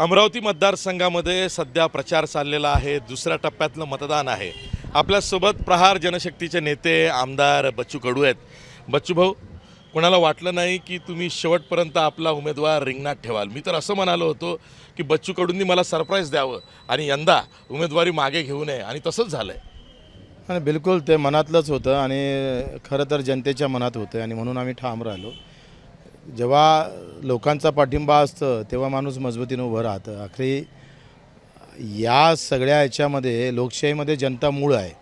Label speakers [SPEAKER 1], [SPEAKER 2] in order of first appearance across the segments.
[SPEAKER 1] अमरावती मतदारसंघामध्ये सध्या प्रचार चाललेला आहे. दुसऱ्या टप्प्यातलं मतदान आहे. आपल्यासोबत प्रहार जनशक्तीचे नेते आमदार बच्चू कडू आहेत. बच्चू भाऊ कोणाला वाटलं नाही की तुम्ही शेवटपर्यंत आपला उमेदवार रिंगणात ठेवाल? मी तर असं म्हणालो होतो की बच्चू कडूंनी मला सरप्राईज द्यावं आणि यंदा उमेदवारी मागे घेऊ नये आणि तसंच झालं आहे
[SPEAKER 2] आणि बिलकुल ते मनातलंच होतं आणि खरं तर जनतेच्या मनात होतं आणि म्हणून आम्ही ठाम राहिलो. जेव्हा लोकांचा पाठिंबा असतं तेव्हा माणूस मजबूतीनं उभं राहतं. आखरी या सगळ्या याच्यामध्ये लोकशाहीमध्ये जनता मूळ आहे.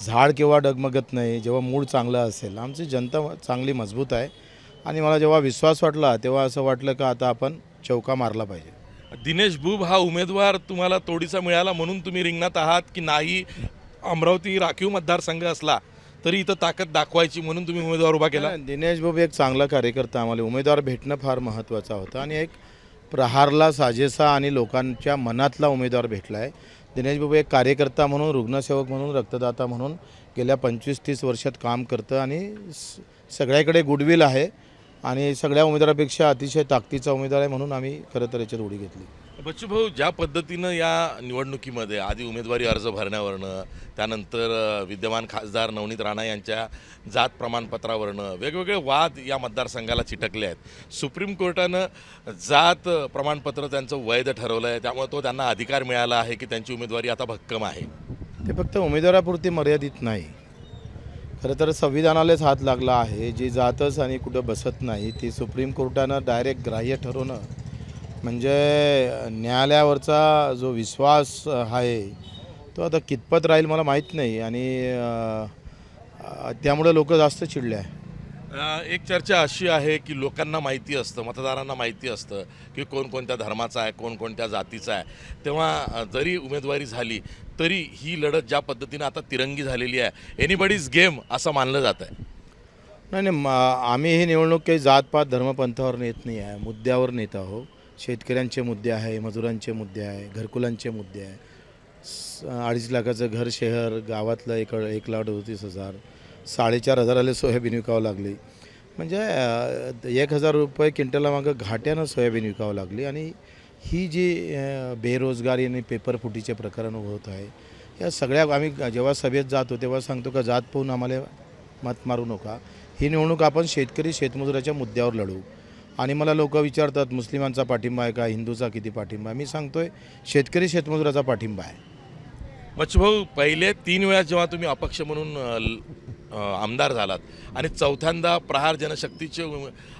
[SPEAKER 2] झाड केव्हा डगमगत नाही जेव्हा मूळ चांगलं असेल. आमची जनता चांगली मजबूत आहे. आणि मला जेव्हा विश्वास वाटला तेव्हा असं वाटलं का आता आपण चौका मारला पाहिजे.
[SPEAKER 1] दिनेश बुब हा उमेदवार तुम्हाला तोडीचा मिळाला म्हणून तुम्ही रिंगणात आहात की नाही? अमरावती राखीव मतदारसंघ असला तरी इथं ताकद दाखवायची म्हणून तुम्ही उमेदवार उभा केला.
[SPEAKER 2] दिनेश बाबू एक चांगला कार्यकर्ता आम्हाला. उमेदवार भेटणं फार महत्त्वाचं होतं आणि एक प्रहारला साजेसा आणि लोकांच्या मनातला उमेदवार भेटला आहे दिनेश बाबू एक कार्यकर्ता म्हणून रुग्णसेवक म्हणून रक्तदाता म्हणून गेल्या पंचवीस तीस वर्षात काम करतं आणि स- सगळ्याकडे गुडविल आहे आणि सगळ्या उमेदवारापेक्षा अतिशय ताकदीचा उमेदवार आहे म्हणून आम्ही खरं तर याच्यात उडी घेतली.
[SPEAKER 1] बच्चूभाऊ ज्या पद्धतीनं या निवडणुकीमध्ये आधी उमेदवारी अर्ज भरण्यावरनं त्यानंतर विद्यमान खासदार नवनीत राणा यांच्या जात प्रमाणपत्रावरनं वेगवेगळे वाद या मतदारसंघाला चिटकले आहेत. सुप्रीम कोर्टानं जात प्रमाणपत्र त्यांचं वैध ठरवलं आहे. त्यामुळे तो त्यांना अधिकार मिळाला आहे की त्यांची उमेदवारी आता भक्कम आहे.
[SPEAKER 2] ते फक्त उमेदवारापुरती मर्यादित नाही. खरं तर संविधानालाच हात लागला आहे. जी जातच आणि कुठं बसत नाही ती सुप्रीम कोर्टानं डायरेक्ट ग्राह्य ठरवणं म्हणजे न्यायालयावरचा जो विश्वास आहे तो आता कितपत राहील मला माहीत नाही आणि त्यामुळे लोक जास्त चिडले आहे.
[SPEAKER 1] एक चर्चा अशी आहे की लोकांना माहिती असतं मतदारांना माहिती असतं की कोण कोणत्या धर्माचा आहे कोण कोणत्या जातीचा आहे. तेव्हा जरी उमेदवारी झाली तरी ही लढत ज्या पद्धतीनं आता तिरंगी झालेली आहे एनिबडीज गेम असं मानलं जात आहे.
[SPEAKER 2] नाही नाही आम्ही ही निवडणूक काही जातपात धर्मपंथावर नेत नाही आहे मुद्द्यावर नेत आहो शेतकऱ्यांचे मुद्दे आहे मजुरांचे मुद्दे आहे घरकुलांचे मुद्दे आहे. स- अडीच लाखाचं घर शहर गावातलं एक एक लाख अडतीस हजार. साडेचार हजाराला सोयाबीन विकावं लागली. म्हणजे एक हजार रुपये क्विंटला मागं घाट्यानं सोयाबीन विकावं लागली. आणि ही जी बेरोजगारी आणि पेपरफुटीचे प्रकरण होत आहे या सगळ्या आम्ही जेव्हा सभेत जातो तेव्हा सांगतो का जात पाहून आम्हाला मत मारू नका. ही निवडणूक आपण शेतकरी शेतमजुराच्या मुद्द्यावर लढू आणि मला लोक विचारतात मुस्लिमांचा पाठिंबा आहे का? हिंदूचा किती पाठिंबा आहे? मी सांगतोय शेतकरी शेतमजुराचा पाठिंबा आहे.
[SPEAKER 1] मच्छभाऊ पहिले तीन वेळा जेव्हा तुम्ही अपक्ष म्हणून आमदार झालात आणि चौथ्यांदा प्रहार जनशक्तीचे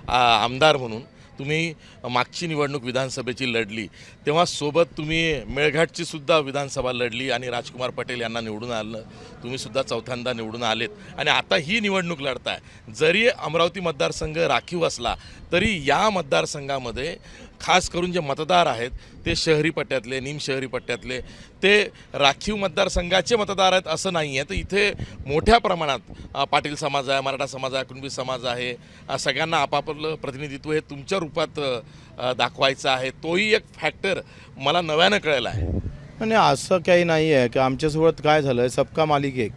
[SPEAKER 1] आमदार म्हणून तुम्ही मागची निवडणूक विधानसभेची लढली तेव्हा सोबत तुम्ही मेळघाटची सुद्धा विधानसभा लढली आणि राजकुमार पटेल यांना निवडून आलं. तुम्ही सुद्धा चौथ्यांदा निवडून आलेत. आणि आता ही निवडणूक लढताय. जरी अमरावती मतदारसंघ राखीव असला तरी या मतदारसंघामध्ये खास करून जे मतदार आहेत ते शहरी पट्ट्यातले निम शहरी पट्ट्यातले ते राखीव मतदारसंघाचे मतदार आहेत असं नाही आहे तर इथे मोठ्या प्रमाणात पाटील समाज आहे मराठा समाज आहे कुणबी समाज आहे सगळ्यांना आपापलं प्रतिनिधित्व हे तुमच्या रूपात दाखवायचं आहे. तोही एक फॅक्टर मला नव्यानं कळला आहे.
[SPEAKER 2] आणि असं काही नाही आहे की आमच्यासोबत काय झालं आहे सबका मालिक एक.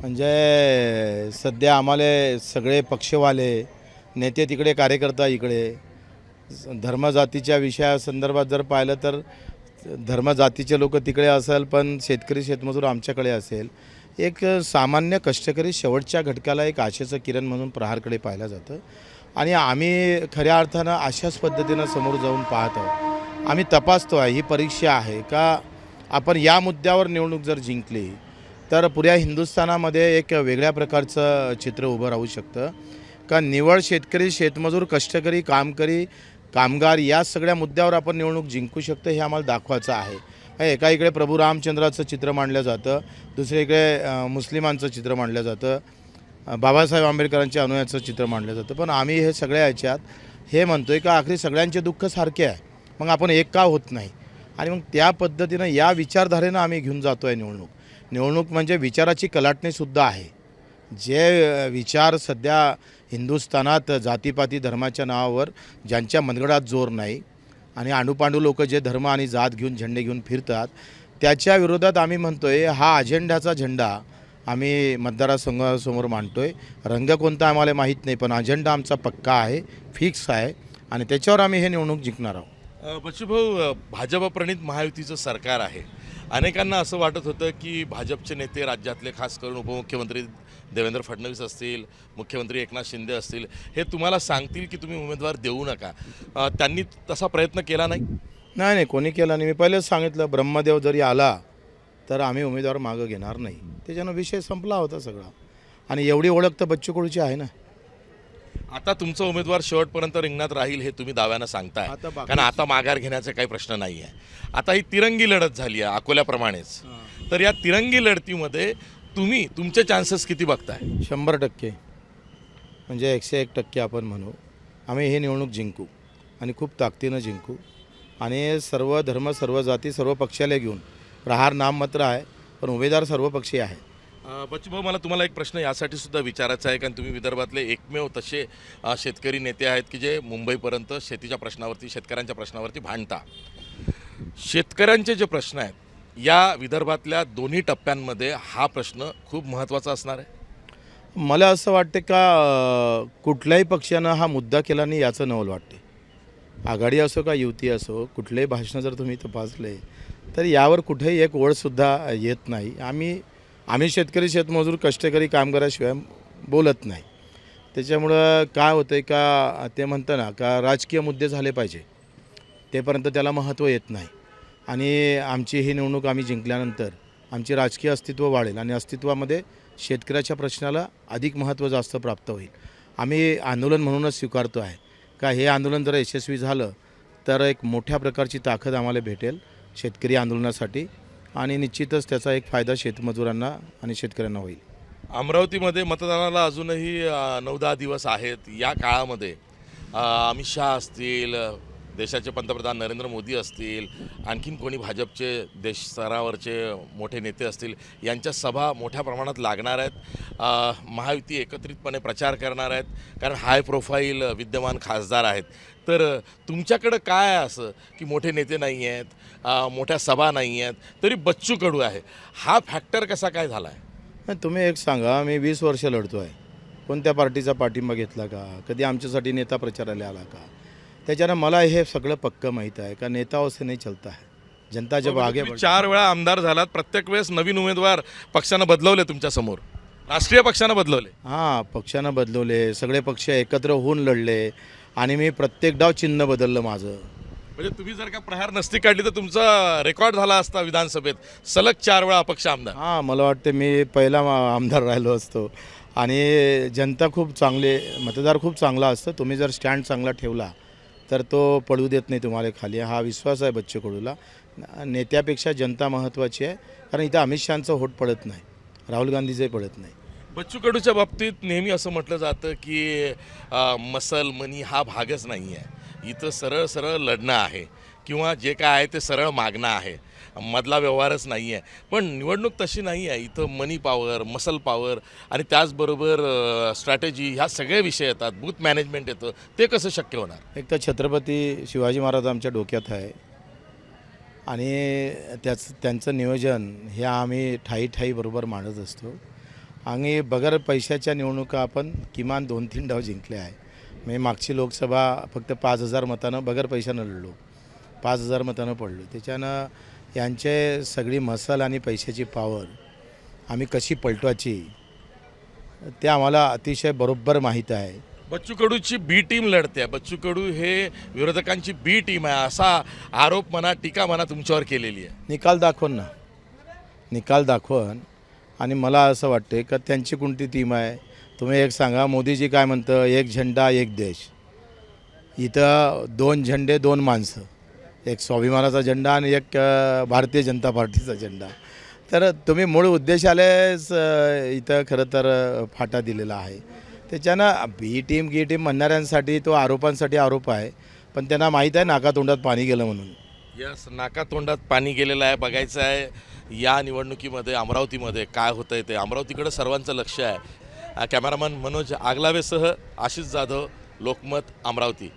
[SPEAKER 2] म्हणजे सध्या आम्हाला सगळे पक्षवाले नेते तिकडे कार्यकर्ता इकडे धर्मजातीच्या विषयासंदर्भात जर पाहिलं तर धर्मजातीचे लोक तिकडे असेल पण शेतकरी शेतमजूर आमच्याकडे असेल. एक सामान्य कष्टकरी शेवटच्या घटकाला एक आशेचं किरण म्हणून प्रहारकडे पाहिलं जातं. आणि आम्ही खऱ्या अर्थानं अशाच पद्धतीनं समोर जाऊन पाहत आहोत. आम्ही तपासतो आहे ही परीक्षा आहे का? आपण या मुद्द्यावर निवडणूक जर जिंकली तर पुऱ्या हिंदुस्थानामध्ये एक वेगळ्या प्रकारचं चित्र उभं राहू शकतं. का निवड शेतकरी शेतमजूर कष्टकरी कामकरी कामगार या सगळ्या मुद्द्यावर आपण निवडणूक जिंकू शकतो हे आम्हाला दाखवायचं आहे. एका इकडे प्रभू रामचंद्राचं चित्र मांडलं जातं दुसरीकडे इकडे मुस्लिमांचं चित्र मांडलं जातं बाबासाहेब आंबेडकरांच्या अनुयाचं चित्र मांडलं जातं. पण आम्ही हे सगळ्या याच्यात हे म्हणतो आहे का आखरी सगळ्यांचे दुःख सारखे आहे. मग आपण एक का होत नाही? आणि मग त्या पद्धतीनं या विचारधारेनं आम्ही घेऊन जातो आहे निवडणूक. निवडणूक म्हणजे विचाराची कलाटणीसुद्धा आहे. जे विचार सध्या हिंदुस्थानात जातीपाती धर्माच्या नावावर ज्यांच्या मनगडात जोर नाही आणि आणूपांडू लोक जे धर्म आणि जात घेऊन झेंडे घेऊन फिरतात त्याच्या विरोधात आम्ही म्हणतोय हा अजेंड्याचा झेंडा आम्ही मतदारासंघासमोर मांडतोय. रंग कोणता आम्हाला माहीत नाही पण अजेंडा आमचा पक्का आहे फिक्स आहे आणि त्याच्यावर आम्ही हे निवडणूक जिंकणार आहोत.
[SPEAKER 1] बच्चूभाऊ भाजपप्रणित महायुतीचं सरकार आहे. अनेकांना असं वाटत होतं की भाजपचे नेते राज्यातले खास करून उपमुख्यमंत्री देवेंद्र फडणवीस असतील मुख्यमंत्री एकनाथ शिंदे असतील हे तुम्हाला सांगतील की तुम्ही उमेदवार देऊ नका. त्यांनी तसा प्रयत्न केला नाही?
[SPEAKER 2] नाही नाही कोणी केलं नाही. मी पहिलेच सांगितलं ब्रह्मदेव जरी आला तर आम्ही उमेदवार मागं घेणार नाही. त्याच्यानं विषय संपला होता सगळा. आणि एवढी ओळख तर बच्चू कडूची आहे ना.
[SPEAKER 1] आता तुमचा उमेदवार शेवटपर्यंत रिंगणात राहील हे तुम्ही दाव्यानं सांगताय. कारण आता माघार घेण्याचा काही प्रश्न नाही आहे आता ही तिरंगी लढत झाली आहे अकोल्याप्रमाणेच. तर या तिरंगी लढतीमध्ये तुम्ही तुमचे चान्सेस किती बघताय?
[SPEAKER 2] शंभर टक्के. म्हणजे एकशे एक टक्के आपण म्हणू. आम्ही हे निवडणूक जिंकू आणि खूप ताकदीनं जिंकू. आणि सर्व धर्म सर्व जाती सर्व पक्षाला घेऊन प्रहार नाममात्र आहे पण उमेदवार सर्व पक्षी आहे
[SPEAKER 1] बच्चूभाऊ मला तुम्हाला एक प्रश्न यासाठी सुद्धा विचारायचा आहे कारण तुम्ही विदर्भातले एकमेव तसे शेतकरी नेते आहेत की जे मुंबईपर्यंत शेतीच्या प्रश्नावरती शेतकऱ्यांच्या प्रश्नावरती भांडता शेतकऱ्यांचे जे प्रश्न आहेत या विदर्भातल्या दोन्ही टप्प्यांमध्ये हा प्रश्न खूप महत्त्वाचा असणार आहे.
[SPEAKER 2] मला असं वाटते का कुठल्याही पक्षानं हा मुद्दा केला नाही याचं नवल वाटते. आघाडी असो का युती असो कुठलेही भाषणं जर तुम्ही तपासले तर यावर कुठेही एक ओळसुद्धा येत नाही. आम्ही आम्ही शेतकरी शेतमजूर कष्टकरी कामगाराशिवाय बोलत नाही. त्याच्यामुळं काय होतं आहे का ते म्हणतं ना का राजकीय मुद्दे झाले पाहिजे तेपर्यंत त्याला महत्त्व येत नाही. आणि आमची ही निवडणूक आम्ही जिंकल्यानंतर आमचे राजकीय अस्तित्व वाढेल आणि अस्तित्वामध्ये शेतकऱ्याच्या प्रश्नाला अधिक महत्त्व जास्त प्राप्त होईल. आम्ही आंदोलन म्हणूनच स्वीकारतो आहे. का हे आंदोलन जर यशस्वी झालं तर एक मोठ्या प्रकारची ताकद आम्हाला भेटेल शेतकरी आंदोलनासाठी आणि निश्चितच त्याचा एक फायदा शेतमजुरांना आणि शेतकऱ्यांना होईल.
[SPEAKER 1] अमरावतीमध्ये मतदानाला अजूनही नऊ दहा दिवस आहेत. या काळामध्ये अमित शहा असतील देशाचे पंतप्रधान नरेंद्र मोदी असतील आणखीन कोणी भाजपचे देश स्तरावरचे मोठे नेते असतील यांच्या सभा मोठ्या प्रमाणात लागणार आहेत. महायुती एकत्रितपणे प्रचार करणार आहेत कारण हाय प्रोफाईल विद्यमान खासदार आहेत. तर तुमच्याकडं काय असं की मोठे नेते नाही आहेत मोठ्या सभा नाही आहेत तरी बच्चू कडू आहे. हा फॅक्टर कसा काय झाला आहे
[SPEAKER 2] तुम्ही एक सांगा मी वीस वर्ष लढतो आहे कोणत्या पार्टीचा पाठिंबा घेतला का? कधी आमच्यासाठी नेता प्रचाराला आला का? त्याच्यानं मला हे सगळं पक्कं माहीत आहे का नेता असे नाही चलता है. जनता जब आगे
[SPEAKER 1] तुम्ही चार वेळा आमदार झालात प्रत्येक वेळेस नवीन उमेदवार पक्षानं बदलवले तुमच्यासमोर. राष्ट्रीय पक्षानं बदलवले.
[SPEAKER 2] हां पक्षानं बदलवले सगळे पक्ष एकत्र होऊन लढले आणि मी प्रत्येक डाव चिन्ह बदललं माझं.
[SPEAKER 1] म्हणजे तुम्ही जर का प्रहार नसती काढली तर तुमचा रेकॉर्ड झाला असता विधानसभेत. सलग चार वेळा अपक्ष आमदार.
[SPEAKER 2] हां मला वाटतं मी पहिला मा- आमदार राहिलो असतो. आणि जनता खूप चांगले मतदार खूप चांगला असतं. तुम्ही जर स्टँड चांगला ठेवला तर तो पडू देत नाही तुम्हाला खाली. हा विश्वास आहे बच्चू कडूला नेत्यापेक्षा जनता महत्त्वाची आहे. कारण इथं अमित शहाचं होट पडत नाही. राहुल गांधीचंही पडत नाही.
[SPEAKER 1] बच्चू कडूच्या बाबतीत नेहमी असं म्हटलं जातं की मसल मनी हा भागच नाही आहे इथं सरळ सरळ लढणं आहे. किंवा जे काय आहे ते सरळ मागणं आहे. मधला व्यवहारच नाही आहे पण निवडणूक तशी नाही आहे इथं मनी पॉवर मसल पॉवर आणि त्याचबरोबर स्ट्रॅटेजी ह्या सगळे विषय येतात. बूथ मॅनेजमेंट येतं. ते कसं शक्य होणार?
[SPEAKER 2] एक तर छत्रपती शिवाजी महाराज आमच्या डोक्यात आहे. आणि त्याच त्यांचं नियोजन हे आम्ही ठाई ठाई बरोबर मांडत असतो. आणि बगर पैशाच्या निवडणुका आपण किमान दोन तीन डाव जिंकले आहे म्हणजे मागची लोकसभा फक्त पाच हजार मतानं बगर पैशानं लढलो. पाच हजार मतानं पडलो. त्याच्यानं यांचे सगळी मसल आणि पैशाची पावर आम्ही कशी पलटवायची ते आम्हाला अतिशय बरोबर माहीत आहे.
[SPEAKER 1] बच्चू कडूची बी टीम लढते. बच्चू कडू हे विरोधकांची बी टीम आहे असा आरोप म्हणा टीका म्हणा तुमच्यावर केलेली आहे.
[SPEAKER 2] निकाल दाखवून ना. निकाल दाखवून आणि मला असं वाटते का त्यांची कोणती टीम आहे? तुम्ही एक सांगा मोदीजी काय म्हणतं एक झेंडा एक देश. इथं दोन झेंडे दोन माणसं. एक स्वाभिमानाचा झेंडा आणि एक भारतीय जनता पार्टीचा झेंडा. तर तुम्ही मूळ उद्देशालेच इथं खरं तर फाटा दिलेला आहे. त्याच्यानं बी टीम गी टीम म्हणणाऱ्यांसाठी तो आरोपांसाठी आरोप आहे पण त्यांना माहीत आहे नाका तोंडात पाणी गेलं म्हणून.
[SPEAKER 1] यस नाका तोंडात पाणी गेलेलं आहे बघायचं आहे या निवडणुकीमध्ये अमरावतीमध्ये काय होतं आहे ते. अमरावतीकडे सर्वांचं लक्ष आहे. कॅमेरामन मनोज आगलावेसह आशिष जाधव लोकमत अमरावती.